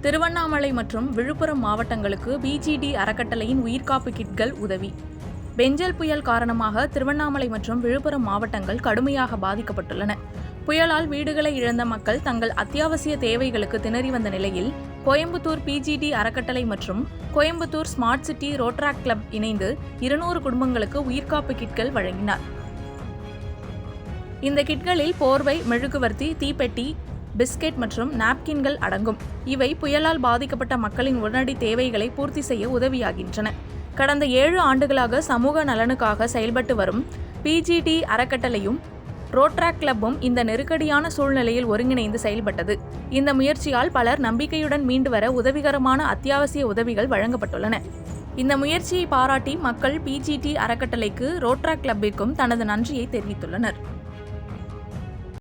திருவண்ணாமலை மற்றும் விழுப்புரம் மாவட்டங்களுக்கு பிஜிடி அறக்கட்டளையின் உயிர்காப்பு கிட்கள் உதவி. பெஞ்சல் புயல் காரணமாக திருவண்ணாமலை மற்றும் விழுப்புரம் மாவட்டங்கள் கடுமையாக பாதிக்கப்பட்டுள்ளன. புயலால் வீடுகளை இழந்த மக்கள் தங்கள் அத்தியாவசிய தேவைகளுக்கு திணறி வந்த நிலையில் கோயம்புத்தூர் பிஜிடி அறக்கட்டளை மற்றும் Coimbatore smart city Rotaract club இணைந்து இருநூறு குடும்பங்களுக்கு உயிர்காப்பு கிட்கள் வழங்கினார். இந்த கிட்களில் போர்வை மெழுகுவர்த்தி தீப்பெட்டி பிஸ்கெட் மற்றும் நாப்கின்கள் அடங்கும். இவை புயலால் பாதிக்கப்பட்ட மக்களின் உடனடி தேவைகளை பூர்த்தி செய்ய உதவியாகின்றன. கடந்த ஏழு ஆண்டுகளாக சமூக நலனுக்காக செயல்பட்டு வரும் பிஜிடி அறக்கட்டளையும் ரோட்ராக் கிளப்பும் இந்த நெருக்கடியான சூழ்நிலையில் ஒருங்கிணைந்து செயல்பட்டது. இந்த முயற்சியால் பலர் நம்பிக்கையுடன் மீண்டு வர உதவிகரமான அத்தியாவசிய உதவிகள் வழங்கப்பட்டுள்ளன. இந்த முயற்சியை பாராட்டி மக்கள் பிஜிடி அறக்கட்டளைக்கு ரோட்ராக் கிளப்பிற்கும் தனது நன்றியை தெரிவித்துள்ளனர்.